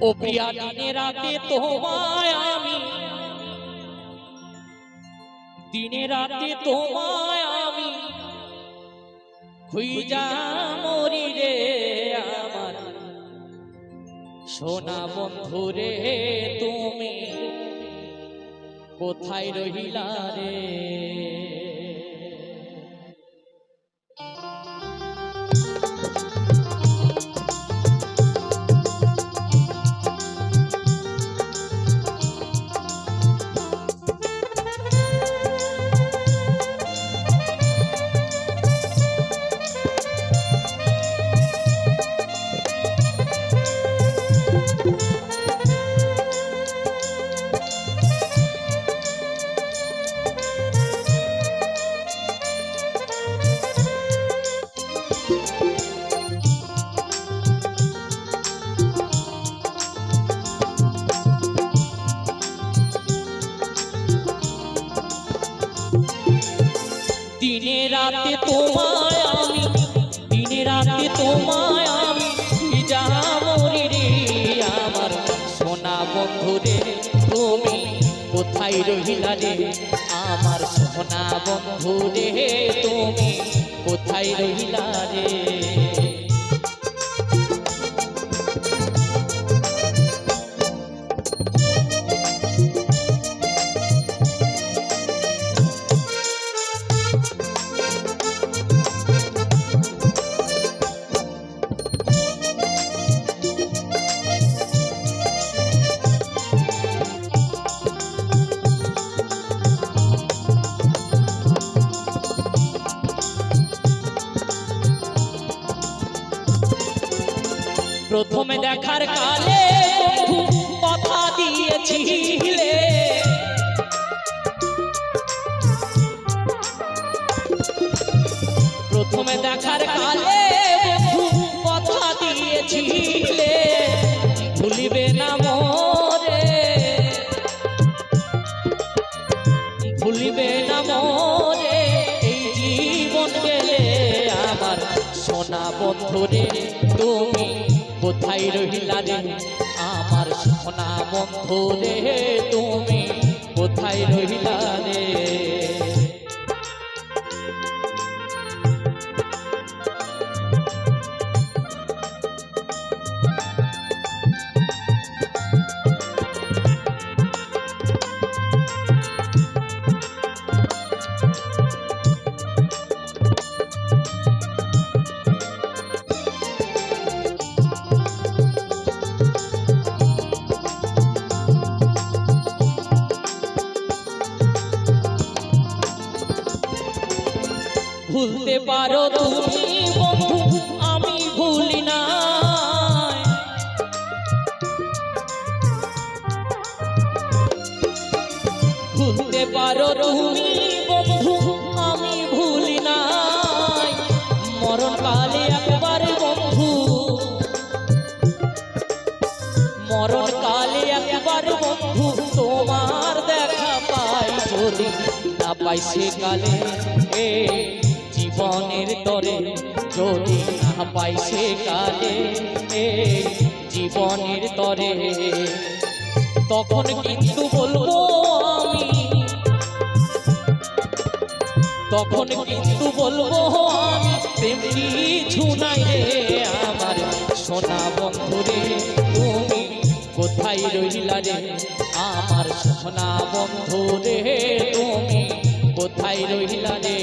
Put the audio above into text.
ও প্রিয়া দিনে রাতে তোমায় আমি। দিনে রাতে তোমায় আমি। খুঁজা মরি রে আমার। সোনা বন্ধু রে তুমি, কোথায় রহিলা রে? দিনে রাতে তোমায় আমি দিনে রাতে তোমায় কোথায় রহিলা রে আমার সোনা বন্ধু রে তুমি কোথায় রহিলা রে প্রথমে দেখার কালে বন্ধু কথা দিয়েছিলে। প্রথমে দেখার কালে বন্ধু কথা দিয়েছিলে। ভুলিবে না মোরে। ভুলিবে না মোরে। এই জীবন গেলে আমার সোনা বন্ধুরে কোথায় রহিলা রে? আমার সোনা বন্ধু রে তুমি কোথায় রহিলা রে? ভুলতে পারো তুমি, বন্ধু, আমি ভুলি না ভুলতে পারো তুমি আমি না মরণ কালে মরণ কালে তোমার দেখা পাই, যদি না কালে জীবনের তরে যদি না পাই সে কালে জীবনের তরে। তখন কিন্তু বলব আমি, তখন কিন্তু বলব আমি, তেমনি ঝুনাই রে আমার সোনা বন্ধু রে, তুমি কোথায় রইলা রে? আমার সোনা বন্ধু রে, তুমি কোথায় রইলা রে?